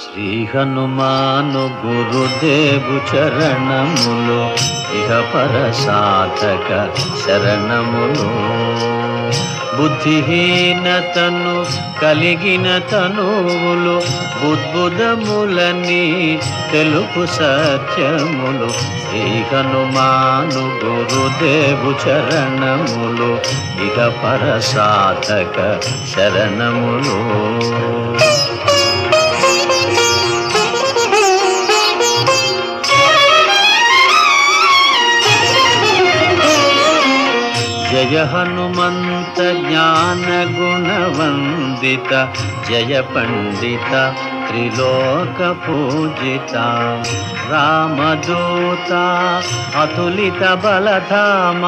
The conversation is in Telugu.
శ్రీ హనుమాను గురుదేవు చరణములు ఇహ పర సాధక శరణములు. బుద్ధిహీనతను కలిగిన తనువులు బుద్భుదములని తెలుపు సత్యములు శ్రీ హనుమాను గురుదేవు చరణములు ఇక పరసాధక శరణములు. జయ హనుమంత జ్ఞాన గుణవందిత జయ పండిత త్రిలోక పూజిత రామదూత అతులిత బలధామ